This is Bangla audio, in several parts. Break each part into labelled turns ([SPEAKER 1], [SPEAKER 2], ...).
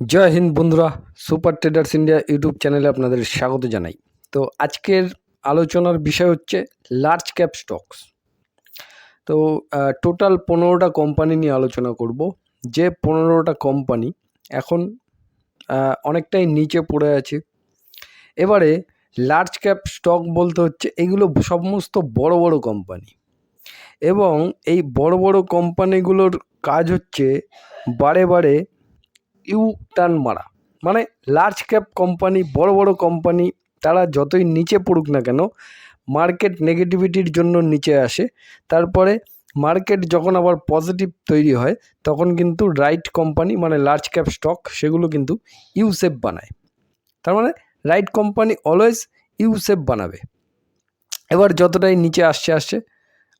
[SPEAKER 1] জয় হিন্দ বন্ধুরা, সুপার ট্রেডার্স ইন্ডিয়া ইউটিউব চ্যানেলে আপনাদের স্বাগত জানাই। তো আজকের আলোচনার বিষয় হচ্ছে লার্জ ক্যাপ স্টকস তো টোটাল পনেরোটা কোম্পানি নিয়ে আলোচনা করব। যে পনেরোটা কোম্পানি এখন অনেকটাই নিচে পড়ে আছে। এবারে লার্জ ক্যাপ স্টক বলতে হচ্ছে এগুলো সমস্ত বড় বড় কোম্পানি এবং এই বড় বড় কোম্পানিগুলোর কাজ হচ্ছে বারে বারে ইউ টার্ন মারা। মানে লার্জ ক্যাপ কোম্পানি বড় বড় কোম্পানি তারা যতই নিচে পড়ুক না কেন মার্কেট নেগেটিভিটির জন্য নিচে আসে। তারপরে মার্কেট যখন আবার পজিটিভ তৈরি হয়, তখন কিন্তু রাইট কোম্পানি মানে লার্জ ক্যাপ স্টক সেগুলো কিন্তু ইউসেপ বানায়। তার মানে রাইট কোম্পানি অলওয়েজ ইউসেপ বানাবে। এবার যতটাই নিচে আসছে আসছে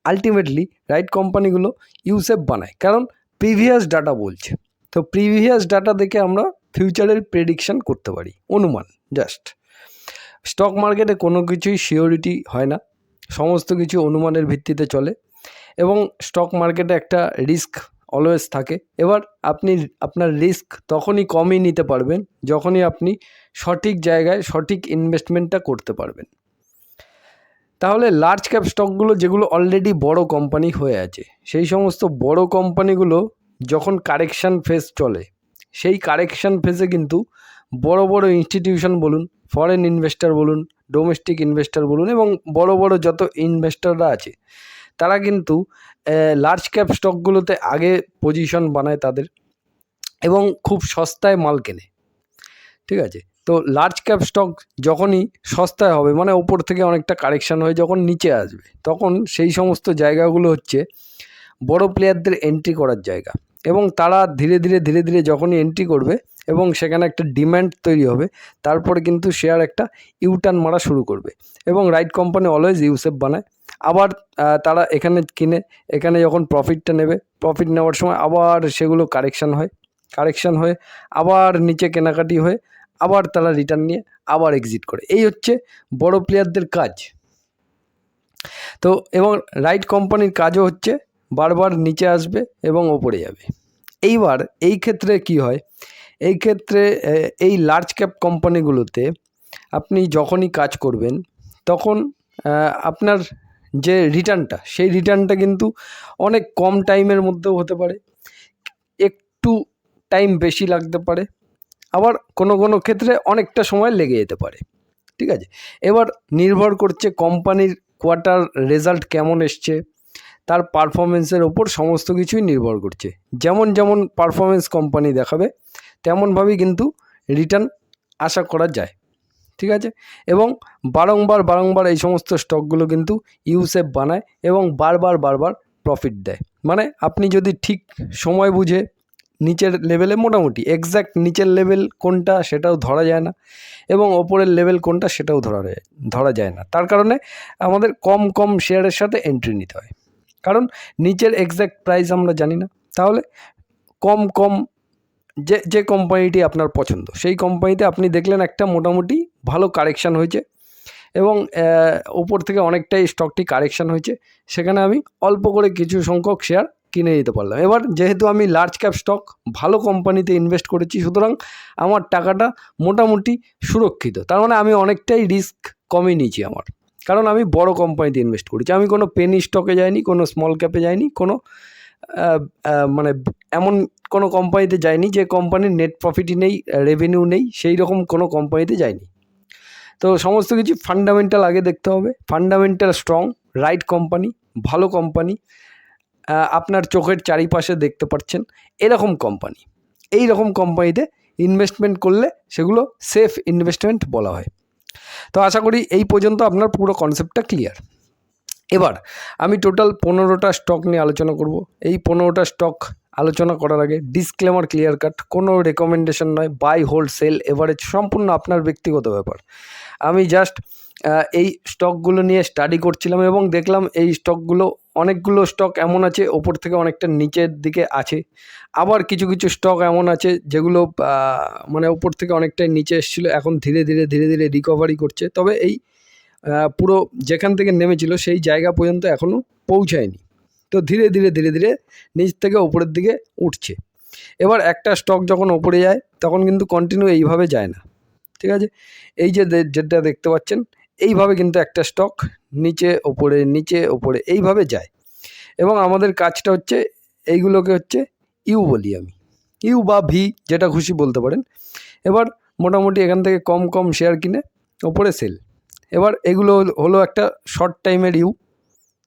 [SPEAKER 1] আলটিমেটলি রাইট কোম্পানিগুলো ইউসেফ বানায়। কারণ প্রিভিয়াস ডাটা বলছে। তো প্রিভিয়াস ডাটা দেখে আমরা ফিউচারের প্রেডিকশন করতে পারি, অনুমান জাস্ট স্টক মার্কেটে কোনো কিছুই শিওরিটি হয় না, সমস্ত কিছু অনুমানের ভিত্তিতে চলে এবং স্টক মার্কেটে একটা রিস্ক অলওয়েজ থাকে। এবার আপনি, আপনার রিস্ক তখনই কমই নিতে পারবেন যখনই আপনি সঠিক জায়গায় সঠিক ইনভেস্টমেন্টটা করতে পারবেন। তাহলে লার্জ ক্যাপ স্টকগুলো যেগুলো অলরেডি বড় কোম্পানি হয়ে আছে, সেই সমস্ত বড় কোম্পানিগুলো যখন কারেকশান ফেজ চলে, সেই কারেকশান ফেজে কিন্তু বড় বড় ইনস্টিটিউশন বলুন ফরেন ইনভেস্টর বলুন ডোমেস্টিক ইনভেস্টর বলুন এবং বড় বড় যত ইনভেস্টররা আছে, তারা কিন্তু লার্জ ক্যাপ স্টকগুলোতে আগে পজিশন বানায় তাদের এবং খুব সস্তায় মাল কেনে। ঠিক আছে? তো লার্জ ক্যাপ স্টক যখনই সস্তায় হবে মানে ওপর থেকে অনেকটা কারেকশান হয়ে যখন নিচে আসবে, তখন সেই সমস্ত জায়গাগুলো হচ্ছে বড় প্লেয়ারদের এন্ট্রি করার জায়গা। এবং তারা ধীরে ধীরে ধীরে ধীরে যখনই এন্ট্রি করবে এবং সেখানে একটা ডিম্যান্ড তৈরি হবে, তারপরে কিন্তু শেয়ার একটা ইউটার্ন মারা শুরু করবে এবং রাইট কোম্পানি অলওয়েজ ইউসেফ বানায়। আবার তারা এখানে কিনে, এখানে যখন প্রফিটটা নেবে প্রফিট নেওয়ার সময় আবার সেগুলো কারেকশান হয় কারেকশান হয়ে আবার নিচে কেনাকাটি হয়ে আবার তারা রিটার্ন নিয়ে আবার এক্সিট করে। এই হচ্ছে বড় প্লেয়ারদের কাজ। তো এবং রাইট কোম্পানির কাজও হচ্ছে বারবার নিচে আসবে এবং ওপরে যাবে। এইবার এই ক্ষেত্রে কি হয়? এই ক্ষেত্রে এই লার্জ ক্যাপ কোম্পানিগুলোতে আপনি যখনই কাজ করবেন, তখন আপনার যে রিটার্নটা সেই রিটার্নটা কিন্তু অনেক কম টাইমের মধ্যেও হতে পারে। একটু টাইম বেশি লাগতে পারে। আবার কোনো কোনো ক্ষেত্রে অনেকটা সময় লেগে যেতে পারে। ঠিক আছে? এবার নির্ভর করছে কোম্পানির কোয়ার্টার রেজাল্ট কেমন এসছে তার পারফরমেন্সের ওপর সমস্ত কিছুই নির্ভর করছে। যেমন যেমন পারফরমেন্স কোম্পানি দেখাবে, তেমনভাবেই কিন্তু রিটার্ন আশা করা যায়। ঠিক আছে? এবং বারংবার বারংবার এই সমস্ত স্টকগুলো কিন্তু ইউসেফ বানায় এবং বারবার বারবার প্রফিট দেয়। মানে আপনি যদি ঠিক সময় বুঝে নিচের লেভেলে মোটামুটি এক্স্যাক্ট নিচের লেভেল কোনটা সেটাও ধরা যায় না এবং ওপরের লেভেল কোনটা সেটাও ধরা ধরা যায় না। তার কারণে আমাদের কম কম শেয়ারের সাথে এন্ট্রি নিতে হয়। কারণ নিচের এক্স্যাক্ট প্রাইস আমরা জানি না। তাহলে কম কম যে যে কোম্পানিটি আপনার পছন্দ, সেই কোম্পানিতে আপনি দেখলেন একটা মোটামুটি ভালো কারেকশান হয়েছে এবং ওপর থেকে অনেকটাই স্টকটি কারেকশান হয়েছে। সেখানে আমি অল্প করে কিছু সংখ্যক শেয়ার কিনে নিতে পারলাম। এবার যেহেতু আমি লার্জ ক্যাপ স্টক ভালো কোম্পানিতে ইনভেস্ট করেছি, সুতরাং আমার টাকাটা মোটামুটি সুরক্ষিত। তার মানে আমি অনেকটাই রিস্ক কমে নিয়েছি আমার। কারণ আমি বড় কোম্পানিতে ইনভেস্ট করেছি। আমি কোনো পেনি স্টকে যাইনি, কোনো স্মল ক্যাপে যাইনি, কোনো মানে এমন কোনো কোম্পানিতে যাইনি যে কোম্পানির নেট প্রফিটই নেই রেভিনিউ নেই, সেই রকম কোনো কোম্পানিতে যাইনি। তো সমস্ত কিছু ফান্ডামেন্টাল আগে দেখতে হবে। ফান্ডামেন্টাল স্ট্রং রাইট কোম্পানি ভালো কোম্পানি আপনার চোখের চারিপাশে দেখতে পাচ্ছেন, এরকম কোম্পানি এই রকম কোম্পানিতে ইনভেস্টমেন্ট করলে সেগুলো সেফ ইনভেস্টমেন্ট বলা হয়। তো আশা করি এই পর্যন্ত আপনার পুরো কনসেপ্টটা ক্লিয়ার এবার আমি টোটাল পনেরোটা স্টক নিয়ে আলোচনা করব। এই পনেরোটা স্টক আলোচনা করার আগে ডিসক্লেমার ক্লিয়ার কাট কোনো রেকমেন্ডেশন নয় বাই হোল্ড সেল এভারেজ সম্পূর্ণ আপনার ব্যক্তিগত ব্যাপার। আমি জাস্ট এই স্টকগুলো নিয়ে স্টাডি করছিলাম এবং দেখলাম এই স্টকগুলো অনেকগুলো স্টক এমন আছে, ওপর থেকে অনেকটা নিচের দিকে আছে। আবার কিছু কিছু স্টক এমন আছে যেগুলো মানে ওপর থেকে অনেকটাই নিচে এসেছিল, এখন ধীরে ধীরে ধীরে ধীরে রিকভারি করছে। তবে এই পুরো যেখান থেকে নেমেছিল সেই জায়গা পর্যন্ত এখনও পৌঁছায়নি। তো ধীরে ধীরে ধীরে ধীরে নিচ থেকে ওপরের দিকে উঠছে। এবার একটা স্টক যখন ওপরে যায়, তখন কিন্তু কন্টিনিউ এইভাবে যায় না। ঠিক আছে? এই যে যেটা দেখতে পাচ্ছেন এইভাবে কিন্তু একটা স্টক নিচে, ওপরে নিচে, ওপরে এইভাবে যায়। এবং আমাদের কাজটা হচ্ছে, এইগুলোকে হচ্ছে ইউ বলি আমি। ইউ বা ভি যেটা খুশি বলতে পারেন। এবার মোটামুটি এখান থেকে কম কম শেয়ার কিনে ওপরে সেল এবার এগুলো হলো একটা শর্ট টাইমের ইউ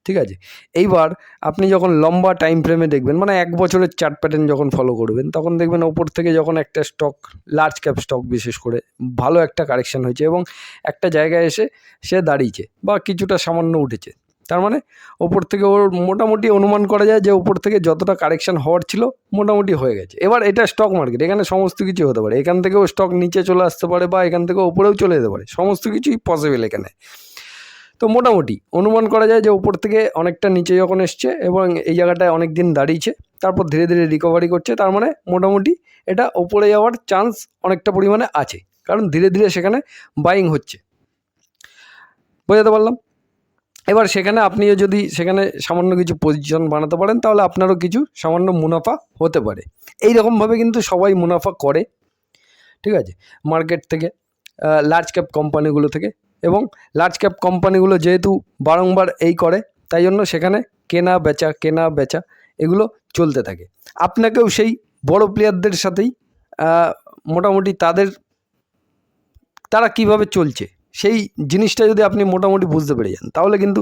[SPEAKER 1] ঠিক আছে? এইবার আপনি যখন লম্বা টাইম ফ্রেমে দেখবেন মানে এক বছরের চার্ট প্যাটার্ন যখন ফলো করবেন, তখন দেখবেন ওপর থেকে যখন একটা স্টক লার্জ ক্যাপ স্টক বিশেষ করে, ভালো একটা কারেকশন হয়েছে এবং একটা জায়গায় এসে সে দাঁড়িয়েছে বা কিছুটা সামান্য উঠেছে। তার মানে ওপর থেকে ওর মোটামুটি অনুমান করা যায় যে ওপর থেকে যতটা কারেকশন হওয়ার ছিল, মোটামুটি হয়ে গেছে। এবার এটা স্টক মার্কেট এখানে সমস্ত কিছু হতে পারে। এখান থেকেও স্টক নিচে চলে আসতে পারে বা এখান থেকে ওপরেও চলে যেতে পারে। সমস্ত কিছুই পসিবল এখানে। তো মোটামুটি অনুমান করা যায় যে উপর থেকে অনেকটা নিচে যখন এসছে এবং এই জায়গাটায় অনেক দিন দাঁড়িয়েছে, তারপর ধীরে ধীরে রিকভারি করছে, তার মানে মোটামুটি এটা ওপরে যাওয়ার চান্স অনেকটা পরিমাণে আছে। কারণ ধীরে ধীরে সেখানে বাইং হচ্ছে। বোঝাতে পারলাম? এবার সেখানে আপনিও যদি সেখানে সামান্য কিছু পজিশন বানাতে পারেন, তাহলে আপনারও কিছু সামান্য মুনাফা হতে পারে। এই রকমভাবে কিন্তু সবাই মুনাফা করে। ঠিক আছে? মার্কেট থেকে লার্জ ক্যাপ কোম্পানিগুলো থেকে। এবং লার্জ ক্যাপ কোম্পানিগুলো যেহেতু বারংবার এই করে, তাই জন্য সেখানে কেনা বেচা কেনা বেচা এগুলো চলতে থাকে। আপনাকেও সেই বড় প্লেয়ারদের সাথেই মোটামুটি তাদের, তারা কীভাবে চলছে সেই জিনিসটা যদি আপনি মোটামুটি বুঝতে পেরে যান, তাহলে কিন্তু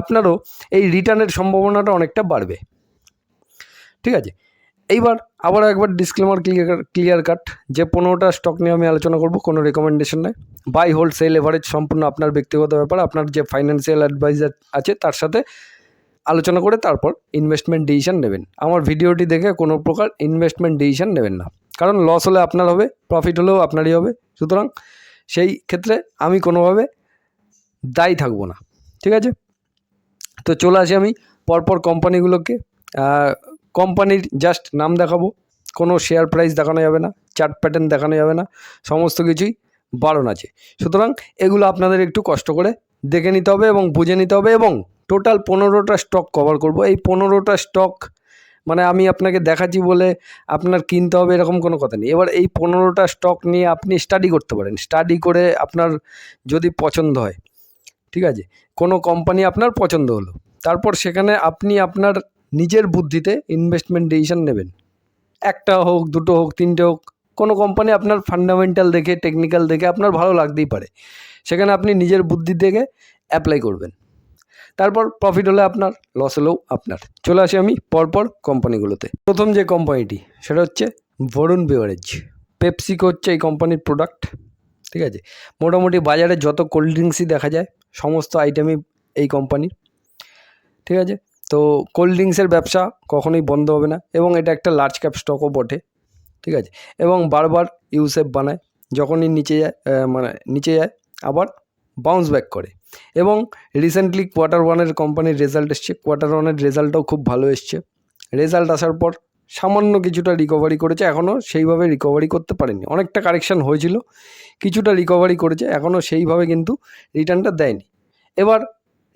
[SPEAKER 1] আপনারও এই রিটার্নের সম্ভাবনাটা অনেকটা বাড়বে। ঠিক আছে? এইবার আবার একবার ডিসক্লেমার ক্লিয়ার ক্লিয়ার কাট যে পনেরোটা স্টক নিয়ে আমি আলোচনা করব, কোনো রেকমেন্ডেশন নেই। বাই হোল্ড সেল এভারেজ সম্পূর্ণ আপনার ব্যক্তিগত ব্যাপার, আপনার যে ফাইন্যান্সিয়াল অ্যাডভাইজার আছে, তার সাথে আলোচনা করে তারপর ইনভেস্টমেন্ট ডিসিশন নেবেন। আমার ভিডিওটি দেখে কোনো প্রকার ইনভেস্টমেন্ট ডিসিশন নেবেন না। কারণ লস হলে আপনার হবে প্রফিট হলেও আপনারই হবে। সুতরাং সেই ক্ষেত্রে আমি কোনোভাবে দায়ী থাকব না। ঠিক আছে? তো চলে আসি আমি পরপর কোম্পানিগুলোকে কোম্পানির জাস্ট নাম দেখাবো। কোনো শেয়ার প্রাইস দেখানো যাবে না চার্ট প্যাটার্ন দেখানো যাবে না, সমস্ত কিছুই বারণ আছে। সুতরাং এগুলো আপনাদের একটু কষ্ট করে দেখে নিতে হবে এবং বুঝে নিতে হবে এবং টোটাল পনেরোটা স্টক কভার করব। এই পনেরোটা স্টক মানে আমি আপনাকে দেখাচ্ছি বলে আপনার কিনতে হবে এরকম কোনো কথা নেই। এবার এই পনেরোটা স্টক নিয়ে আপনি স্টাডি করতে পারেন। স্টাডি করে আপনার যদি পছন্দ হয়, ঠিক আছে? কোনো কোম্পানি আপনার পছন্দ হলো, তারপর সেখানে আপনি আপনার নিজের বুদ্ধিতে ইনভেস্টমেন্ট ডিসিশন নেবেন। একটা হোক, দুটো হোক, তিনটে হোক, কোনো কোম্পানি আপনার ফান্ডামেন্টাল দেখে টেকনিক্যাল দেখে আপনার ভালো লাগতেই পারে। সেখানে আপনি নিজের বুদ্ধি দেখে অ্যাপ্লাই করবেন। তারপর প্রফিট হলে আপনার লস হলেও আপনার। চলে আসি আমি পরপর কোম্পানিগুলোতে প্রথম যে কোম্পানিটি সেটা হচ্ছে বরুণ বেভারেজ পেপসিকো হচ্ছে এই কোম্পানির প্রোডাক্ট ঠিক আছে? মোটামুটি বাজারে যত কোল্ড ড্রিঙ্কসই দেখা যায়, সমস্ত আইটেমই এই কোম্পানির ঠিক আছে? তো কোল্ড ড্রিঙ্কসের ব্যবসা কখনোই বন্ধ হবে না এবং এটা একটা লার্জ ক্যাপ স্টকও বটে, ঠিক আছে? এবং বারবার ইউসেফ বানায়, যখনই নিচে যায় মানে নিচে যায়, আবার বাউন্স ব্যাক করে। এবং রিসেন্টলি কোয়ার্টার ওয়ানের কোম্পানির রেজাল্ট এসছে কোয়ার্টার ওয়ানের রেজাল্টটাও খুব ভালো এসছে। রেজাল্ট আসার পর সামান্য কিছুটা রিকভারি করেছে এখনও সেইভাবে রিকভারি করতে পারেনি। অনেকটা কারেকশন হয়েছিল, কিছুটা রিকভারি করেছে এখনও সেইভাবে কিন্তু রিটার্নটা দেয়নি। এবার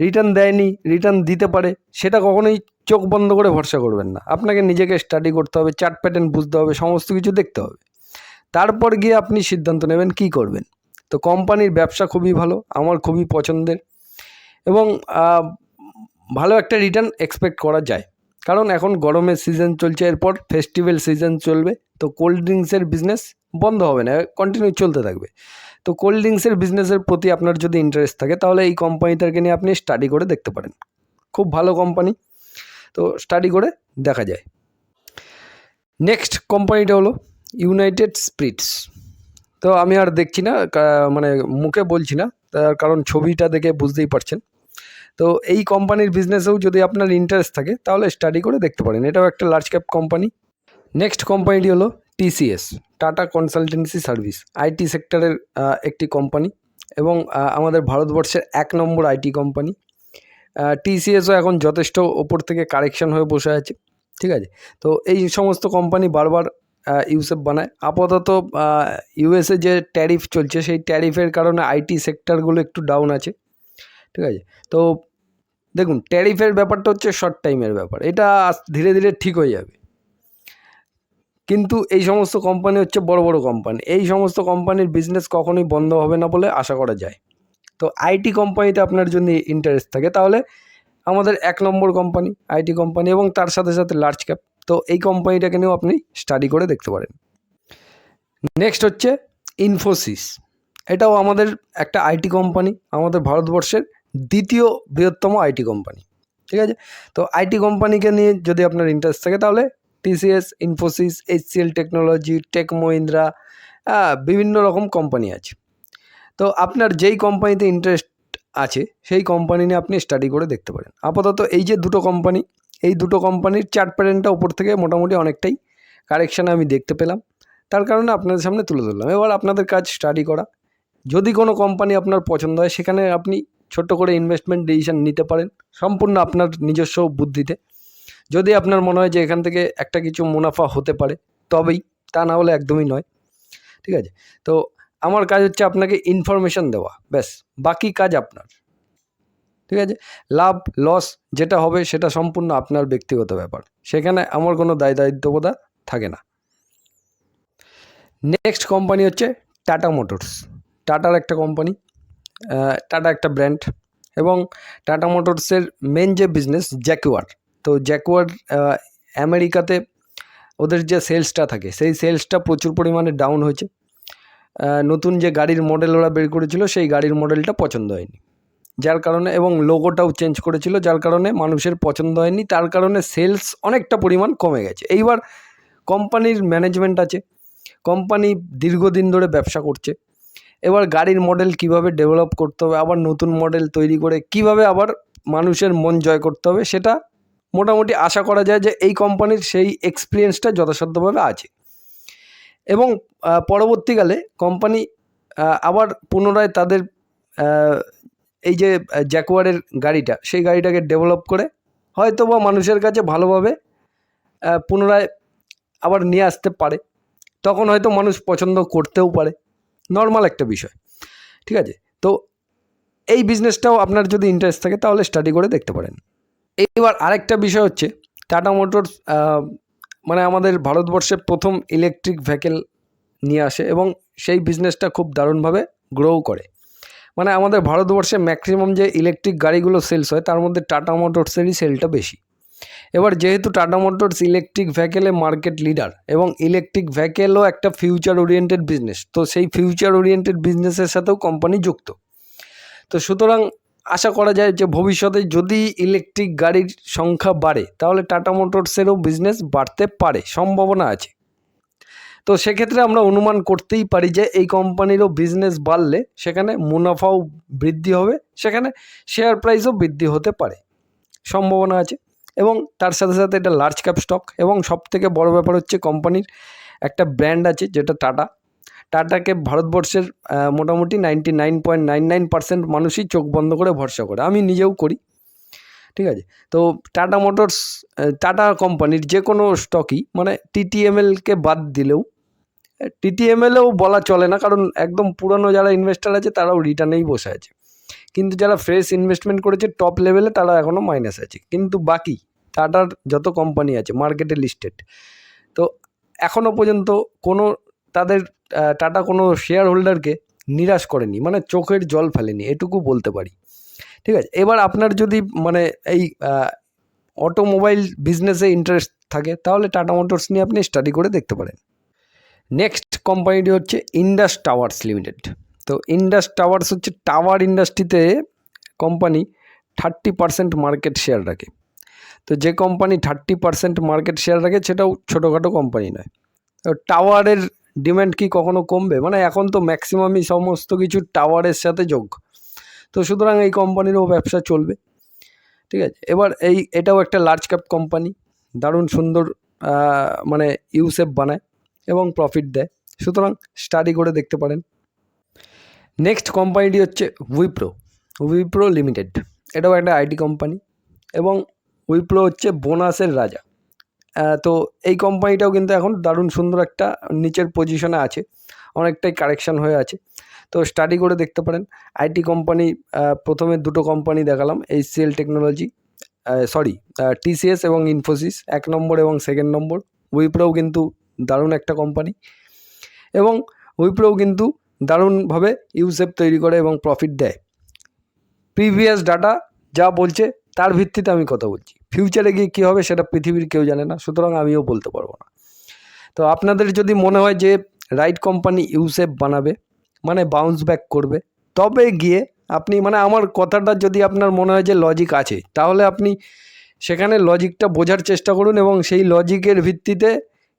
[SPEAKER 1] রিটার্ন দেয়নি রিটার্ন দিতে পারে, সেটা কখনোই চোখ বন্ধ করে ভরসা করবেন না। আপনাকে নিজেকে স্টাডি করতে হবে চার্ট প্যাটার্ন বুঝতে হবে, সমস্ত কিছু দেখতে হবে। তারপর গিয়ে আপনি সিদ্ধান্ত নেবেন কি করবেন। তো কোম্পানির ব্যবসা খুবই ভালো, আমার খুবই পছন্দের এবং ভালো একটা রিটার্ন এক্সপেক্ট করা যায়। কারণ এখন গরমের সিজন চলছে, এরপর ফেস্টিভ্যাল সিজন চলবে, তো কোল্ড ড্রিঙ্কসের বিজনেস বন্ধ হবে না কন্টিনিউ চলতে থাকবে। তো কোল্ড ড্রিঙ্কসের বিজনেসের প্রতি আপনার যদি ইন্টারেস্ট থাকে, তাহলে এই কোম্পানিটাকে নিয়ে আপনি স্টাডি করে দেখতে পারেন। খুব ভালো কোম্পানি তো স্টাডি করে দেখা যায়। নেক্সট কোম্পানিটা হলো ইউনাইটেড স্পিরিটস তো আমি আর দেখছি না মানে মুখে বলছি না, তার কারণ ছবিটা দেখে বুঝতেই পারছেন। তো এই কোম্পানির বিজনেসেও যদি আপনার ইন্টারেস্ট থাকে, তাহলে স্টাডি করে দেখতে পারেন। এটাও একটা লার্জ ক্যাপ কোম্পানি নেক্সট কোম্পানিটি হলো TCS Tata consultancy service, IT সেক্টরের একটি কোম্পানি এবং আমাদের ভারতবর্ষের এক নম্বর আইটি কোম্পানি টিসিএসও এখন যথেষ্ট ওপর থেকে কারেকশন হয়ে বসে আছে, ঠিক আছে? তো এই সমস্ত কোম্পানি বারবার ইউসেফ বানায়। আপাতত ইউএসএ যে ট্যারিফ চলছে, সেই ট্যারিফের কারণে আইটি সেক্টরগুলো একটু ডাউন আছে, ঠিক আছে? তো দেখুন ট্যারিফের ব্যাপারটা হচ্ছে শর্ট টাইমের ব্যাপার। এটা ধীরে ধীরে ঠিক হয়ে যাবে। কিন্তু এই সমস্ত কোম্পানি হচ্ছে বড় বড় কোম্পানি এই সমস্ত কোম্পানির বিজনেস কখনোই বন্ধ হবে না বলে আশা করা যায়। তো আইটি কোম্পানিতে আপনার যদি ইন্টারেস্ট থাকে, তাহলে আমাদের এক নম্বর কোম্পানি আইটি কোম্পানি এবং তার সাথে সাথে লার্জ ক্যাপ তো এই কোম্পানিটাকে নিয়েও আপনি স্টাডি করে দেখতে পারেন। নেক্সট হচ্ছে ইনফোসিস এটাও আমাদের একটা আইটি কোম্পানি আমাদের ভারতবর্ষের দ্বিতীয় বৃহত্তম আইটি কোম্পানি ঠিক আছে? তো আইটি কোম্পানিকে নিয়ে যদি আপনার ইন্টারেস্ট থাকে, তাহলে TCS Infosys HCL technology tech Mahindra বিভিন্ন রকম কোম্পানি আছে। তো আপনার যেই কোম্পানিতে ইন্টারেস্ট আছে, সেই কোম্পানি নিয়ে আপনি স্টাডি করে দেখতে পারেন। আপাতত এই যে দুটো কোম্পানি এই দুটো কোম্পানির চার্ট প্যাটার্নটা উপর থেকে মোটামুটি অনেকটাই কারেকশানে আমি দেখতে পেলাম। তার কারণে আপনাদের সামনে তুলে ধরলাম। এবার আপনাদের কাজ স্টাডি করা। যদি কোনো কোম্পানি আপনার পছন্দ হয়, সেখানে আপনি ছোট্ট করে ইনভেস্টমেন্ট ডিসিশন নিতে পারেন। সম্পূর্ণ আপনার নিজস্ব বুদ্ধিতে। যদি আপনার মনে হয় যে এখান থেকে একটা কিছু মুনাফা হতে পারে, তবেই তা না হলে একদমই নয়। ঠিক আছে? তো আমার কাজ হচ্ছে আপনাকে ইনফরমেশন দেওয়া, ব্যাস, বাকি কাজ আপনার। ঠিক আছে? লাভ লস যেটা হবে সেটা সম্পূর্ণ আপনার ব্যক্তিগত ব্যাপার। সেখানে আমার কোনো দায় দায়িত্ববোধা থাকে না। নেক্সট কোম্পানি হচ্ছে টাটা মোটরস টাটার একটা কোম্পানি টাটা একটা ব্র্যান্ড এবং টাটা মোটরসের মেন যে বিজনেস জ্যাকুয়ার তো জ্যাকুয়ার আমেরিকাতে ওদের যে সেলসটা থাকে, সেই সেলসটা প্রচুর পরিমাণে ডাউন হয়েছে। নতুন যে গাড়ির মডেল ওরা বের করেছিল, সেই গাড়ির মডেলটা পছন্দ হয়নি। যার কারণে এবং লোগোটাও চেঞ্জ করেছিল, যার কারণে মানুষের পছন্দ হয়নি। তার কারণে সেলস অনেকটা পরিমাণ কমে গেছে। এইবার কোম্পানির ম্যানেজমেন্ট আছে, কোম্পানি দীর্ঘদিন ধরে ব্যবসা করছে। এবার গাড়ির মডেল কীভাবে ডেভেলপ করতে হবে, আবার নতুন মডেল তৈরি করে কীভাবে আবার মানুষের মন জয় করতে হবে, সেটা মোটামুটি আশা করা যায় যে এই কোম্পানির সেই এক্সপিরিয়েন্সটা যথাসাধ্যভাবে আছে। এবং পরবর্তীকালে কোম্পানি আবার পুনরায় তাদের এই যে জ্যাকোয়ারের গাড়িটা, সেই গাড়িটাকে ডেভেলপ করে হয়তো বা মানুষের কাছে ভালোভাবে পুনরায় আবার নিয়ে আসতে পারে। তখন হয়তো মানুষ পছন্দ করতেও পারে। নর্মাল একটা বিষয়। ঠিক আছে? তো এই বিজনেসটাও আপনার যদি ইন্টারেস্ট থাকে, তাহলে স্টাডি করে দেখতে পারেন। এইবার আরেকটা বিষয় হচ্ছে টাটা মোটরস মানে আমাদের ভারতবর্ষে প্রথম ইলেকট্রিক ভেহিকেল নিয়ে আসে এবং সেই বিজনেসটা খুব দারুণভাবে গ্রো করে। মানে আমাদের ভারতবর্ষে ম্যাক্সিমাম যে ইলেকট্রিক গাড়িগুলো সেলস হয়, তার মধ্যে টাটা মোটরসেরই সেলটা বেশি। এবার যেহেতু টাটা মোটরস ইলেকট্রিক ভেহিকেলে মার্কেট লিডার এবং ইলেকট্রিক ভেহিকেলও একটা ফিউচার ওরিয়েন্টেড বিজনেস তো সেই ফিউচার ওরিয়েন্টেড বিজনেসের সাথেও কোম্পানি যুক্ত। তো সুতরাং আশা করা যায় যে ভবিষ্যতে যদি ইলেকট্রিক গাড়ির সংখ্যা বাড়ে, তাহলে টাটা মোটরসেরও বিজনেস বাড়তে পারে, সম্ভাবনা আছে। তো সেক্ষেত্রে আমরা অনুমান করতেই পারি যে এই কোম্পানিরও বিজনেস বাড়লে সেখানে মুনাফাও বৃদ্ধি হবে, সেখানে শেয়ার প্রাইসও বৃদ্ধি হতে পারে, সম্ভাবনা আছে। এবং তার সাথে সাথে এটা লার্জ ক্যাপ স্টক এবং সব থেকে বড় ব্যাপার হচ্ছে কোম্পানির একটা ব্র্যান্ড আছে যেটা টাটা। টাটাকে ভারতবর্ষের মোটামুটি ninety nine point nine nine percent মানুষই চোখ বন্ধ করে ভরসা করে। আমি নিজেও করি। ঠিক আছে? তো টাটা মোটরস টাটা কোম্পানির যে কোনো স্টকই মানে টিটিএমএলকে বাদ দিলেও টিটিএমএলও বলা চলে না, কারণ একদম পুরনো যারা ইনভেস্টার আছে, তারাও রিটার্নেই বসে আছে। কিন্তু যারা ফ্রেশ ইনভেস্টমেন্ট করেছে টপ লেভেলে তারা এখনও মাইনাস আছে। কিন্তু বাকি, টাটার যত কোম্পানি আছে মার্কেটে লিস্টেড তো এখনও পর্যন্ত কোনো তাদের টাটা কোনো শেয়ার হোল্ডারকে নিরাশ করেনি মানে চোখের জল ফেলেনি, এটুকু বলতে পারি। ঠিক আছে? এবার আপনার যদি মানে এই অটোমোবাইল বিজনেসে ইন্টারেস্ট থাকে, তাহলে টাটা মোটরস নিয়ে আপনি স্টাডি করে দেখতে পারেন। নেক্সট কোম্পানিটি হচ্ছে ইন্ডাস টাওয়ার্স লিমিটেড তো ইন্ডাস টাওয়ার্স হচ্ছে টাওয়ার ইন্ডাস্ট্রিতে company thirty percent market share রাখে। তো যে company thirty percent market share রাখে, সেটাও ছোটোখাটো কোম্পানি নয়। তো টাওয়ারের ডিমান্ড কি কখনো কমবে? মানে এখন তো ম্যাক্সিমামই সমস্ত কিছু টাওয়ারের সাথে যোগ। তো সুতরাং এই কোম্পানিরও ব্যবসা চলবে। ঠিক আছে? এবার এই, এটাও একটা লার্জ ক্যাপ কোম্পানি দারুণ সুন্দর মানে ইউসেফ বানায় এবং প্রফিট দেয়। সুতরাং স্টাডি করে দেখতে পারেন। নেক্সট কোম্পানিটি হচ্ছে উইপ্রো উইপ্রো লিমিটেড এটাও একটা আইটি কোম্পানি এবং উইপ্রো হচ্ছে বোনাসের রাজা। তো এই কোম্পানিটাও কিন্তু এখন দারুণ সুন্দর একটা নিচের পজিশনে আছে। অনেকটাই কারেকশান হয়ে আছে। তো স্টাডি করে দেখতে পারেন। আইটি কোম্পানি প্রথমে দুটো কোম্পানি দেখালাম। এইচসিএল টেকনোলজি সরি টিসিএস এবং ইনফোসিস এক নম্বর এবং সেকেন্ড নম্বর। উইপ্রোও কিন্তু দারুণ একটা কোম্পানি এবং উইপ্রোও কিন্তু দারুণভাবে ইউসেপ তৈরি করে এবং প্রফিট দেয়। প্রিভিয়াস ডাটা যা বলছে, তার ভিত্তিতে আমি কথা বলছি। ফিউচারে গিয়ে কী হবে সেটা পৃথিবীর কেউ জানে না, সুতরাং আমিও বলতে পারব না। তো আপনাদের যদি মনে হয় যে রাইট কোম্পানি ইউসেফ বানাবে মানে বাউন্স ব্যাক করবে, তবে গিয়ে আপনি মানে আমার কথাটা যদি আপনার মনে হয় যে লজিক আছে, তাহলে আপনি সেখানে লজিকটা বোঝার চেষ্টা করুন এবং সেই লজিকের ভিত্তিতে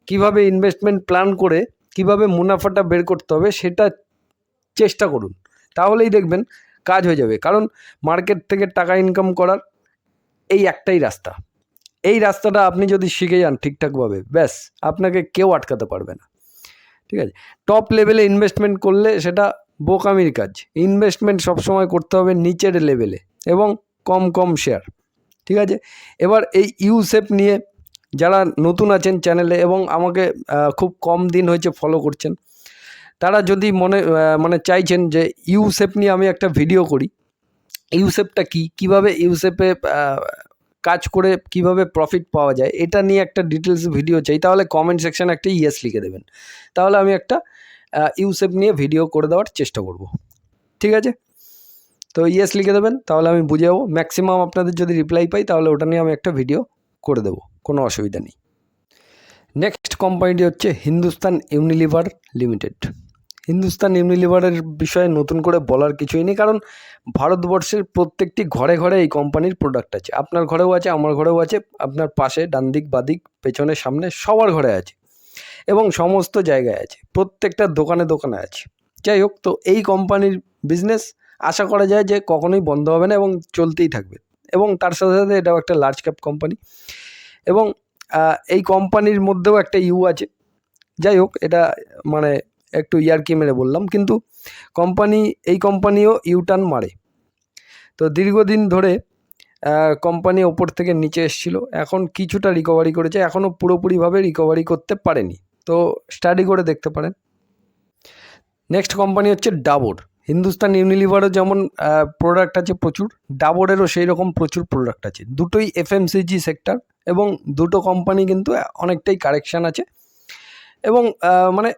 [SPEAKER 1] কীভাবে ইনভেস্টমেন্ট প্ল্যান করে কীভাবে মুনাফাটা বের করতে হবে সেটা চেষ্টা করুন। তাহলেই দেখবেন কাজ হয়ে যাবে। কারণ মার্কেট থেকে টাকা ইনকাম করার এই একটাই রাস্তা। এই রাস্তাটা আপনি যদি শিখে যান ঠিকঠাকভাবে, ব্যাস, আপনাকে কেউ আটকাতে পারবে না। ঠিক আছে? টপ লেভেলে ইনভেস্টমেন্ট করলে সেটা বোকামির কাজ। ইনভেস্টমেন্ট সবসময় করতে হবে নিচের লেভেলে এবং কম কম শেয়ার ঠিক আছে? এবার এই ইউসেপ নিয়ে যারা নতুন আছেন চ্যানেলে এবং আমাকে খুব কম দিন হয়েছে ফলো করছেন, তারা যদি মনে মানে চাইছেন যে ইউসেপ নিয়ে আমি একটা ভিডিও করি ইউসেপটা কি? কীভাবে ইউসেপে কাজ করে কীভাবে প্রফিট পাওয়া যায়? এটা নিয়ে একটা ডিটেলস ভিডিও চাই, তাহলে কমেন্ট সেকশানে একটা ইয়েস লিখে দেবেন। তাহলে আমি একটা ইউসেপ নিয়ে ভিডিও করে দেওয়ার চেষ্টা করব। ঠিক আছে? তো ইয়েস লিখে দেবেন, তাহলে আমি বুঝে যাব। ম্যাক্সিমাম আপনাদের যদি রিপ্লাই পাই, তাহলে ওটা নিয়ে আমি একটা ভিডিও করে দেবো। কোনো অসুবিধা নেই। নেক্সট কোম্পানিটি হচ্ছে হিন্দুস্তান ইউনিলিভার লিমিটেড হিন্দুস্তান ইউনিলিভারের বিষয়ে নতুন করে বলার কিছুই নেই, কারণ ভারতবর্ষের প্রত্যেকটি ঘরে ঘরে এই কোম্পানির প্রোডাক্ট আছে। আপনার ঘরেও আছে, আমার ঘরেও আছে, আপনার পাশে ডান দিক বাদিক, পেছনে, সামনে সবার ঘরে আছে এবং সমস্ত জায়গায় আছে, প্রত্যেকটা দোকানে দোকানে আছে। যাই হোক, তো এই কোম্পানির বিজনেস আশা করা যায় যে কখনোই বন্ধ হবে না এবং চলতেই থাকবে। এবং তার সাথে সাথে এটাও একটা লার্জ ক্যাপ কোম্পানি এবং এই কোম্পানির মধ্যেও একটা ইউ আছে। যাই হোক, এটা মানে একটু ইয়ারকি মেরে বললাম, কিন্তু কোম্পানি, এই কোম্পানিও ইউটার্ন মারে। তো দীর্ঘদিন ধরে কোম্পানি ওপর থেকে নিচে এসেছিল। এখন কিছুটা রিকভারি করেছে এখনও পুরোপুরিভাবে রিকভারি করতে পারেনি। তো স্টাডি করে দেখতে পারেন। নেক্সট কোম্পানি হচ্ছে ডাবর হিন্দুস্তান ইউনিলিভারও যেমন প্রোডাক্ট আছে প্রচুর ডাবরেরও সেই রকম প্রচুর প্রোডাক্ট আছে। দুটোই এফএমসিজি সেক্টর এবং দুটো কোম্পানি কিন্তু অনেকটাই কারেকশান আছে। এবং মানে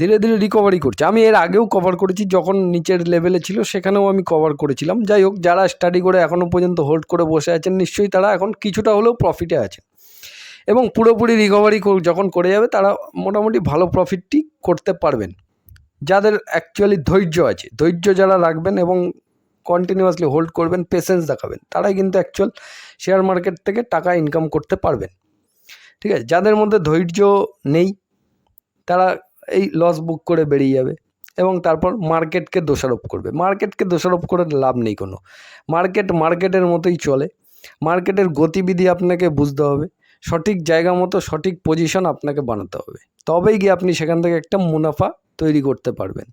[SPEAKER 1] ধীরে ধীরে রিকভারি করছে। আমি এর আগেও কভার করেছি, যখন নিচের লেভেলে ছিল, সেখানেও আমি কভার করেছিলাম। যাই হোক, যারা স্টাডি করে এখনও পর্যন্ত হোল্ড করে বসে আছেন, নিশ্চয়ই তারা এখন কিছুটা হলেও প্রফিটে আছে এবং পুরোপুরি রিকভারি যখন করে যাবে, তারা মোটামুটি ভালো প্রফিটটি করতে পারবেন। যাদের অ্যাকচুয়ালি ধৈর্য আছে, ধৈর্য যারা রাখবেন এবং কন্টিনিউয়াসলি হোল্ড করবেন পেশেন্স দেখাবেন, তারাই কিন্তু অ্যাকচুয়াল শেয়ার মার্কেট থেকে টাকা ইনকাম করতে পারবেন। ঠিক আছে? যাদের মধ্যে ধৈর্য নেই, তারা এই লস বুক করে বেরিয়ে যাবে এবং তারপর মার্কেটকে দোষারোপ করবে। মার্কেটকে দোষারোপ করে লাভ নেই কোনো। মার্কেট মার্কেটের মতোই চলে। মার্কেটের গতিবিধি আপনাকে বুঝতে হবে। সঠিক জায়গা মতো সঠিক পজিশন আপনাকে বানাতে হবে। তবেই গিয়ে আপনি সেখান থেকে একটা মুনাফা তৈরি করতে পারবেন।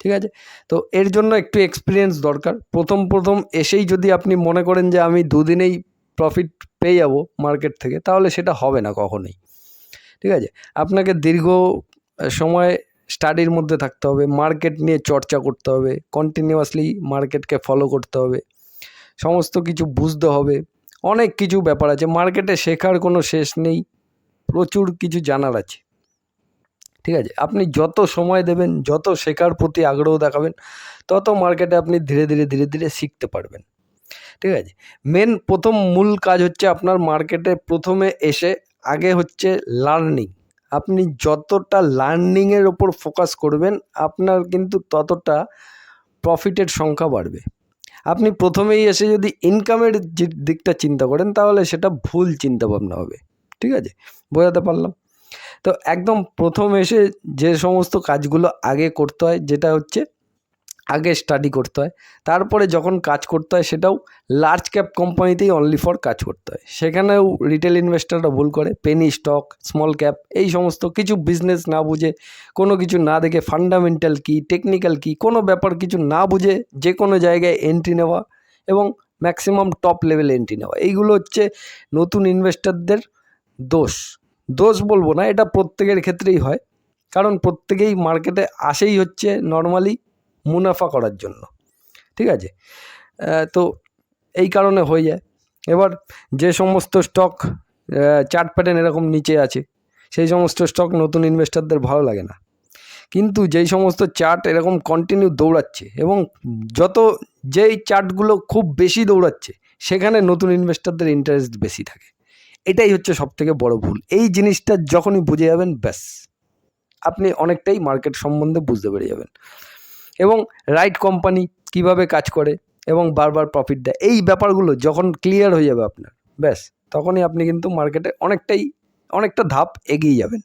[SPEAKER 1] ঠিক আছে? তো এর জন্য একটু এক্সপিরিয়েন্স দরকার। প্রথম প্রথম এসেই যদি আপনি মনে করেন যে আমি দুদিনেই প্রফিট পেয়ে যাব মার্কেট থেকে, তাহলে সেটা হবে না কখনোই। ঠিক আছে? আপনাকে দীর্ঘ সময় স্টাডির মধ্যে থাকতে হবে মার্কেট নিয়ে চর্চা করতে হবে কন্টিনিউয়াসলি মার্কেটকে ফলো করতে হবে, সমস্ত কিছু বুঝতে হবে, অনেক কিছু ব্যাপার আছে মার্কেটে শেখার কোনো শেষ নেই, প্রচুর কিছু জানার আছে, ঠিক আছে? আপনি যত সময় দেবেন, যত শেখার প্রতি আগ্রহ দেখাবেন, তত মার্কেটে আপনি ধীরে ধীরে ধীরে ধীরে শিখতে পারবেন, ঠিক আছে? মেন প্রথম মূল কাজ হচ্ছে আপনার মার্কেটে প্রথমে এসে, আগে হচ্ছে লার্নিং আপনি যতটা লার্নিংয়ের ওপর ফোকাস করবেন, আপনার কিন্তু ততটা প্রফিটের সংখ্যা বাড়বে। আপনি প্রথমেই এসে যদি ইনকামের যে দিকটা চিন্তা করেন, তাহলে সেটা ভুল চিন্তাভাবনা হবে। ঠিক আছে? বোঝাতে পারলাম? তো একদম প্রথম এসে যে সমস্ত কাজগুলো আগে করতে হয়, যেটা হচ্ছে আগে স্টাডি করতে হয়। তারপরে যখন কাজ করতে হয়, সেটাও লার্জ ক্যাপ কোম্পানিতেই অনলি ফর কাজ করতে হয়। সেখানেও রিটেল ইনভেস্টাররা ভুল করে। পেনি স্টক স্মল ক্যাপ এই সমস্ত কিছু বিজনেস না বুঝে, কোনো কিছু না দেখে ফান্ডামেন্টাল কী টেকনিক্যাল কী, কোনো ব্যাপার কিছু না বুঝে যে কোনো জায়গায় এন্ট্রি নেওয়া এবং ম্যাক্সিমাম টপ লেভেলে এন্ট্রি নেওয়া। এইগুলো হচ্ছে নতুন ইনভেস্টারদের দোষ। দোষ বলব না, এটা প্রত্যেকের ক্ষেত্রেই হয়। কারণ প্রত্যেকেই মার্কেটে আসেই হচ্ছে নর্মালি মুনাফা করার জন্য। ঠিক আছে? তো এই কারণে হয়ে যায়। এবার যে সমস্ত স্টক চার্ট প্যাটার্ন এরকম নিচে আছে, সেই সমস্ত স্টক নতুন ইনভেস্টরদের ভালো লাগে না। কিন্তু যেই সমস্ত চার্ট এরকম কন্টিনিউ দৌড়াচ্ছে এবং যত যেই চার্টগুলো খুব বেশি দৌড়াচ্ছে, সেখানে নতুন ইনভেস্টরদের ইন্টারেস্ট বেশি থাকে। এটাই হচ্ছে সব থেকে বড় ভুল। এই জিনিসটা যখনই বুঝে যাবেন, ব্যাস। আপনি অনেকটাই মার্কেট সম্বন্ধে বুঝতে পেরে যাবেন। এবং রাইট কোম্পানি কীভাবে কাজ করে এবং বারবার প্রফিট দেয়। এই ব্যাপারগুলো যখন ক্লিয়ার হয়ে যাবে আপনার, ব্যাস, তখনই আপনি কিন্তু মার্কেটে অনেকটাই, অনেকটা ধাপ এগিয়ে যাবেন।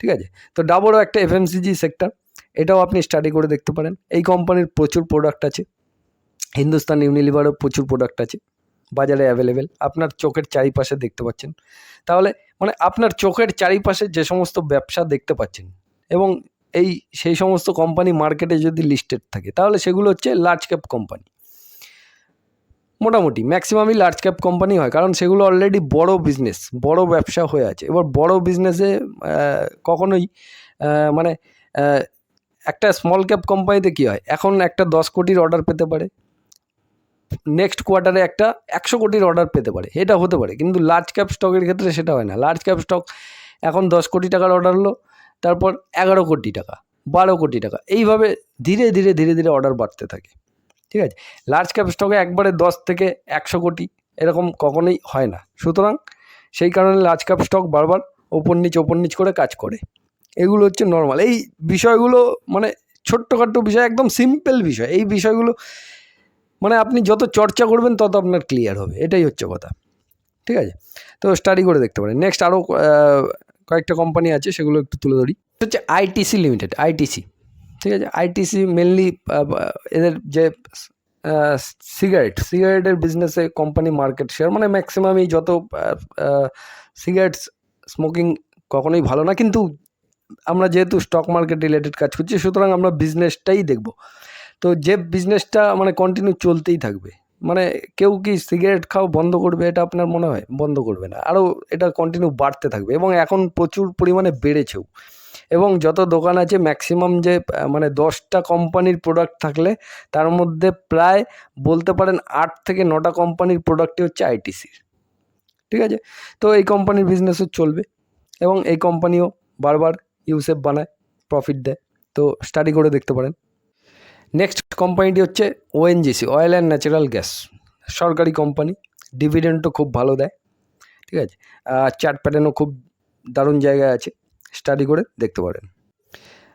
[SPEAKER 1] ঠিক আছে? তো ডাবরও একটা এফএমসিজি সেক্টর এটাও আপনি স্টাডি করে দেখতে পারেন। এই কোম্পানির প্রচুর প্রোডাক্ট আছে। হিন্দুস্তান ইউনিলিভারও প্রচুর প্রোডাক্ট আছে। বাজারে অ্যাভেলেবেল আপনার চোখের চারিপাশে দেখতে পাচ্ছেন। তাহলে মানে আপনার চোখের চারিপাশে যে সমস্ত ব্যবসা দেখতে পাচ্ছেন এবং এই সেই সমস্ত কোম্পানি মার্কেটে যদি লিস্টেড থাকে, তাহলে সেগুলো হচ্ছে লার্জ ক্যাপ কোম্পানি মোটামুটি ম্যাক্সিমামই লার্জ ক্যাপ কোম্পানি হয়, কারণ সেগুলো অলরেডি বড় বিজনেস বড় ব্যবসা হয়ে আছে। এবার বড় বিজনেসে কখনোই মানে একটা স্মল ক্যাপ কোম্পানিতে কী হয়? এখন একটা দশ কোটির অর্ডার পেতে পারে নেক্সট কোয়ার্টারে একটা একশো কোটির অর্ডার পেতে পারে, এটা হতে পারে। কিন্তু লার্জ ক্যাপ স্টকের ক্ষেত্রে সেটা হয় না। লার্জ ক্যাপ স্টক এখন দশ কোটি টাকার অর্ডার হলো তারপর এগারো কোটি টাকা, বারো কোটি টাকা। এইভাবে ধীরে ধীরে ধীরে ধীরে অর্ডার বাড়তে থাকে। ঠিক আছে? লার্জ ক্যাপ স্টকে একবারে দশ থেকে একশো কোটি এরকম কখনোই হয় না। সুতরাং সেই কারণে লার্জ ক্যাপ স্টক বারবার ওপর নিচ ওপর নিচ করে কাজ করে। এগুলো হচ্ছে নর্মাল এই বিষয়গুলো মানে ছোট্টখাট্ট বিষয়, একদম সিম্পল বিষয়। এই বিষয়গুলো মানে আপনি যত চর্চা করবেন, তত আপনার ক্লিয়ার হবে। এটাই হচ্ছে কথা। ঠিক আছে? তো স্টাডি করে দেখতে পারেন। নেক্সট আরও কয়েকটা কোম্পানি আছে, সেগুলো একটু তুলে ধরি। হচ্ছে আইটিসি লিমিটেড আইটিসি ঠিক আছে? আইটিসি মেনলি এদের যে সিগারেট সিগারেটের বিজনেসে কোম্পানি মার্কেট শেয়ার মানে ম্যাক্সিমামই যত সিগারেটস স্মোকিং কখনোই ভালো না, কিন্তু আমরা যেহেতু স্টক মার্কেট রিলেটেড কাজ করছি, সুতরাং আমরা বিজনেসটাই দেখব। তো যে বিজনেসটা মানে কন্টিনিউ চলতেই থাকবে। মানে কেউ কি সিগারেট খাওয়া বন্ধ করবে এটা আপনার মনে হয়? বন্ধ করবে না। আরও এটা কন্টিনিউ বাড়তে থাকবে এবং এখন প্রচুর পরিমাণে বেড়েছেও। এবং যত দোকান আছে ম্যাক্সিমাম যে মানে দশটা কোম্পানির প্রোডাক্ট থাকলে তার মধ্যে প্রায় বলতে পারেন আট থেকে নটা কোম্পানির প্রোডাক্টই হচ্ছে আইটিসির ঠিক আছে? তো এই কোম্পানির বিজনেসও চলবে এবং এই কোম্পানিও বারবার ইউসেফ বানায় প্রফিট দেয়। তো স্টাডি করে দেখতে পারেন। নেক্সট কোম্পানিটি হচ্ছে ONGC oil and natural gas সরকারি কোম্পানি ডিভিডেন্টও খুব ভালো দেয়, ঠিক আছে? চার্ট প্যাটার্নও খুব দারুণ জায়গায় আছে স্টাডি করে দেখতে পারেন।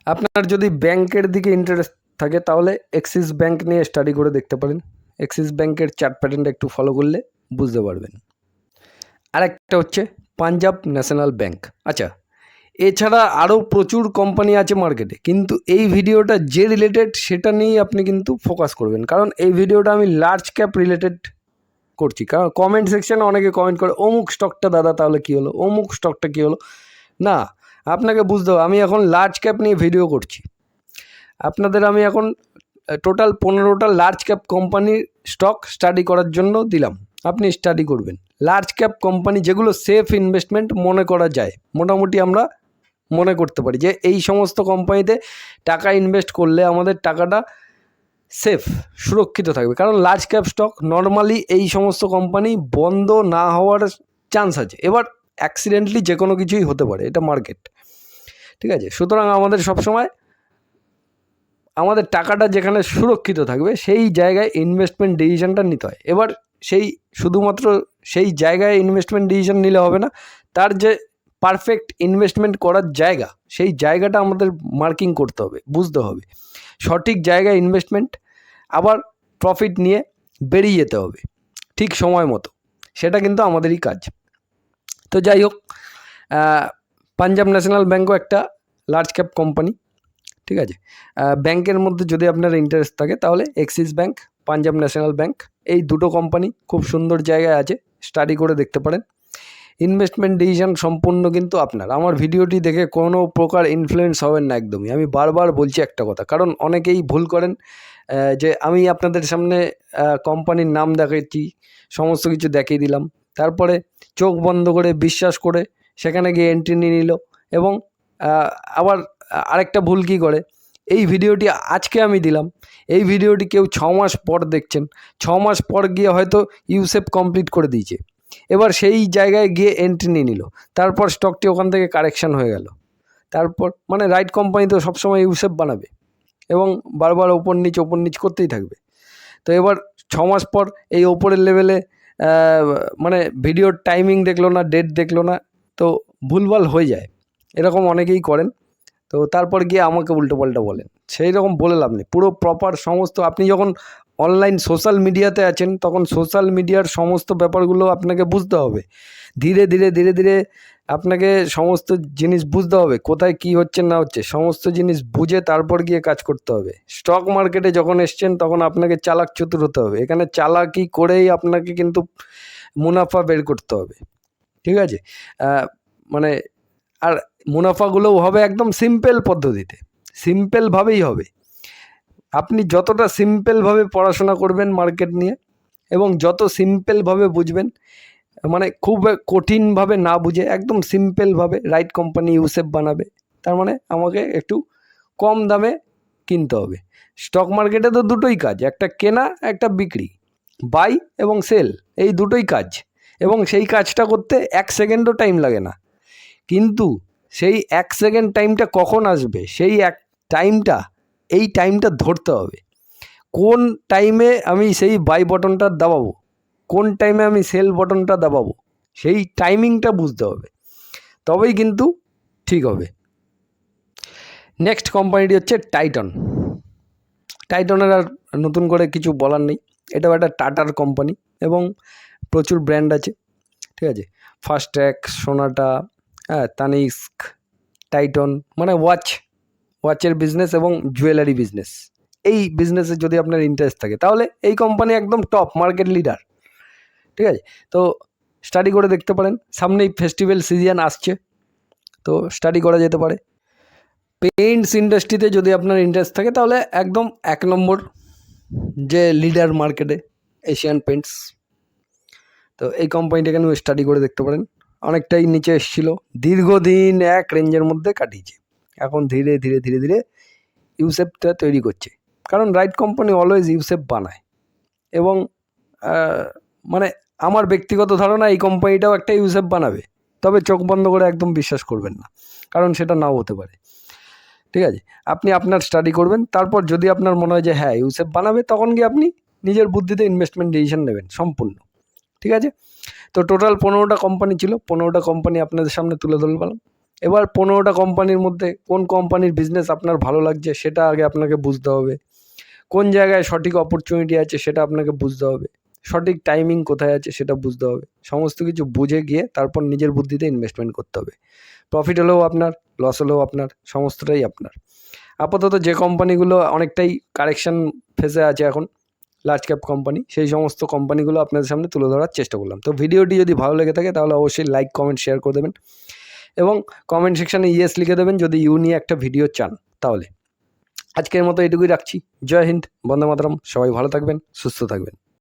[SPEAKER 1] আপনার যদি ব্যাংকের দিকে ইন্টারেস্ট থাকে, তাহলে এক্সিস ব্যাংক নিয়ে স্টাডি করে দেখতে পারেন। এক্সিস ব্যাংকের চার্ট প্যাটার্নটা একটু ফলো করলে বুঝতে পারবেন। আরেকটা হচ্ছে পাঞ্জাব ন্যাশনাল ব্যাংক আচ্ছা এছাড়া আরও প্রচুর কোম্পানি আছে মার্কেটে কিন্তু এই ভিডিওটা যে রিলেটেড সেটা নিয়েই আপনি কিন্তু ফোকাস করবেন। কারণ এই ভিডিওটা আমি লার্জ ক্যাপ রিলেটেড করছি। কারণ কমেন্ট সেকশানে অনেকে কমেন্ট করে, অমুক স্টকটা দাদা, তাহলে কী হলো? অমুক স্টকটা কী হলো? না, আপনাকে বুঝতে হবে, আমি এখন লার্জ ক্যাপ নিয়ে ভিডিও করছি। আপনাদের আমি এখন টোটাল পনেরোটা লার্জ ক্যাপ কোম্পানির স্টক স্টাডি করার জন্য দিলাম। আপনি স্টাডি করবেন। লার্জ ক্যাপ কোম্পানি যেগুলো সেফ ইনভেস্টমেন্ট মনে করা যায়। মোটামুটি আমরা মনে করতে পারি যে এই সমস্ত কোম্পানিতে টাকা ইনভেস্ট করলে আমাদের টাকাটা সেফ সুরক্ষিত থাকবে। কারণ লার্জ ক্যাপ স্টক নর্মালি এই সমস্ত কোম্পানি বন্ধ না হওয়ার চান্স আছে। এবার অ্যাক্সিডেন্টলি যে কোনো কিছুই হতে পারে, এটা মার্কেট ঠিক আছে? সুতরাং আমাদের সবসময় আমাদের টাকাটা যেখানে সুরক্ষিত থাকবে, সেই জায়গায় ইনভেস্টমেন্ট ডিসিশনটা নিতে হয়। এবার সেই শুধুমাত্র সেই জায়গায় ইনভেস্টমেন্ট ডিসিশন নিলে হবে না, তার যে পারফেক্ট ইনভেস্টমেন্ট করার জায়গা। সেই জায়গাটা আমাদের মার্কিং করতে হবে, বুঝতে হবে। সঠিক জায়গায় ইনভেস্টমেন্ট আবার প্রফিট নিয়ে বেরিয়ে যেতে হবে, ঠিক সময় মতো। সেটা কিন্তু আমাদেরই কাজ। তো যাই হোক পাঞ্জাব ন্যাশনাল ব্যাঙ্কও একটা লার্জ ক্যাপ কোম্পানি ঠিক আছে? ব্যাংকের মধ্যে যদি আপনার ইন্টারেস্ট থাকে, তাহলে Axis bank Punjab national bank এই দুটো কোম্পানি খুব সুন্দর জায়গায় আছে স্টাডি করে দেখতে পারেন। ইনভেস্টমেন্ট ডিসিশন সম্পূর্ণ কিন্তু আপনার। আমার ভিডিওটি দেখে কোনো প্রকার ইনফ্লুয়েন্স হবেন না একদমই। আমি বারবার বলছি একটা কথা, কারণ অনেকেই ভুল করেন যে আমি আপনাদের সামনে কোম্পানির নাম দেখাচ্ছি সমস্ত কিছু দেখিয়ে দিলাম। তারপরে চোখ বন্ধ করে বিশ্বাস করে সেখানে গিয়ে এন্ট্রি নিয়ে নিল এবং আবার আরেকটা ভুল কী করে? এই ভিডিওটি আজকে আমি দিলাম। এই ভিডিওটি কেউ ছ মাস পর দেখছেন। ছ মাস পর গিয়ে হয়তো ইউসেপ কমপ্লিট করে দিয়েছে। এবার সেই জায়গায় গিয়ে এন্ট্রি নিয়ে নিল। তারপর স্টকটি ওখান থেকে কারেকশান হয়ে গেল। তারপর মানে রাইট কোম্পানি তো সবসময় ইউসেফ বানাবে এবং বারবার ওপর নিচ ওপর নিচ করতেই থাকবে। তো এবার ছ মাস পর এই ওপরের লেভেলে মানে ভিডিওর টাইমিং দেখল না ডেট দেখল না, তো ভুলভাল হয়ে যায়। এরকম অনেকেই করেন। তো তারপর গিয়ে আমাকে উল্টো পাল্টা বলেন। সেই রকম বলে লাভ নেই। পুরো প্রপার সমস্ত আপনি যখন অনলাইন সোশ্যাল মিডিয়াতে আছেন, তখন সোশ্যাল মিডিয়ার সমস্ত ব্যাপারগুলো আপনাকে বুঝতে হবে। ধীরে ধীরে ধীরে ধীরে আপনাকে সমস্ত জিনিস বুঝতে হবে, কোথায় কি হচ্ছে না হচ্ছে, সমস্ত জিনিস বুঝে তারপর গিয়ে কাজ করতে হবে। স্টক মার্কেটে যখন এসছেন, তখন আপনাকে চালাক চতুর হতে হবে। এখানে চালাকি করেই আপনাকে কিন্তু মুনাফা বের করতে হবে। ঠিক আছে? মানে আর মুনাফাগুলোও হবে একদম সিম্পল পদ্ধতিতে। সিম্পলভাবেই হবে। আপনি যতটা সিম্পলভাবে পড়াশোনা করবেন মার্কেট নিয়ে এবং যত সিম্পলভাবে বুঝবেন মানে খুব কঠিনভাবে না বুঝে, একদম সিম্পলভাবে রাইট কোম্পানি ইউসেফ বানাবে, তার মানে আমাকে একটু কম দামে কিনতে হবে। স্টক মার্কেটে তো দুটোই কাজ, একটা কেনা, একটা বিক্রি বাই এবং সেল এই দুটোই কাজ এবং সেই কাজটা করতে এক সেকেন্ডও টাইম লাগে না। কিন্তু সেই এক সেকেন্ড টাইমটা কখন আসবে, সেই এক টাইমটা এই টাইমটা ধরতে হবে। কোন টাইমে আমি সেই বাই বটনটা দাবাবো? কোন টাইমে আমি সেল বটনটা দাবাবো? সেই টাইমিংটা বুঝতে হবে। তবেই কিন্তু ঠিক হবে। নেক্সট কোম্পানিটি হচ্ছে টাইটন টাইটনের আর নতুন করে কিছু বলার নেই। এটাও একটা টাটার কোম্পানি এবং প্রচুর ব্র্যান্ড আছে। ঠিক আছে? ফাস্ট ট্র্যাক সোনাটা হ্যাঁ তানিস্ক টাইটন মানে ওয়াচ ওয়াচের বিজনেস এবং জুয়েলারি বিজনেস এই বিজনেসে যদি আপনার ইন্টারেস্ট থাকে, তাহলে এই কোম্পানি একদম টপ মার্কেট লিডার ঠিক আছে? তো স্টাডি করে দেখতে পারেন। সামনেই ফেস্টিভ্যাল সিজন আসছে, তো স্টাডি করা যেতে পারে। পেইন্টস ইন্ডাস্ট্রিতে যদি আপনার ইন্টারেস্ট থাকে, তাহলে একদম এক নম্বর যে লিডার মার্কেটে এশিয়ান পেন্টস তো এই কোম্পানিটাকে নিয়ে স্টাডি করে দেখতে পারেন। অনেকটাই নিচে এসেছিল। দীর্ঘদিন এক রেঞ্জের মধ্যে কাটিয়েছে। এখন ধীরে ধীরে ধীরে ধীরে ইউসেফটা তৈরি করছে। কারণ রাইট কোম্পানি অলওয়েজ ইউসেফ বানায়। এবং মানে আমার ব্যক্তিগত ধারণা এই কোম্পানিটাও একটা ইউসেফ বানাবে। তবে চোখ বন্ধ করে একদম বিশ্বাস করবেন না। কারণ সেটা নাও হতে পারে। ঠিক আছে? আপনি আপনার স্টাডি করবেন। তারপর যদি আপনার মনে হয় যে হ্যাঁ ইউসেফ বানাবে, তখন গিয়ে আপনি নিজের বুদ্ধিতে ইনভেস্টমেন্ট ডিসিশন নেবেন সম্পূর্ণ। ঠিক আছে? তো টোটাল পনেরোটা কোম্পানি ছিল। পনেরোটা কোম্পানি আপনাদের সামনে তুলে ধরলাম। এবার পনেরোটা কোম্পানির মধ্যে কোন কোম্পানির বিজনেস আপনার ভালো লাগছে সেটা আগে আপনাকে বুঝতে হবে। কোন জায়গায় সঠিক অপরচুনিটি আছে সেটা আপনাকে বুঝতে হবে। সঠিক টাইমিং কোথায় আছে সেটা বুঝতে হবে। সমস্ত কিছু বুঝে গিয়ে তারপর নিজের বুদ্ধিতে ইনভেস্টমেন্ট করতে হবে। প্রফিট হলেও আপনার লস হলেও আপনার, সমস্তটাই আপনার। আপাতত যে কোম্পানিগুলো অনেকটাই কারেকশন ফেসে আছে এখন লার্জ ক্যাপ কোম্পানি সেই সমস্ত কোম্পানিগুলো আপনাদের সামনে তুলে ধরার চেষ্টা করলাম। তো ভিডিওটি যদি ভালো লেগে থাকে তাহলে অবশ্যই লাইক কমেন্ট শেয়ার করে দেবেন। এবং কমেন্ট সেকশানে ইয়েস লিখে দেবেন যদি ইউ নিয়ে একটা ভিডিও চান, তাহলে। আজকের মতো এটুকুই রাখছি। জয় হিন্দ, বন্দে মাতরম। সবাই ভালো থাকবেন, সুস্থ থাকবেন।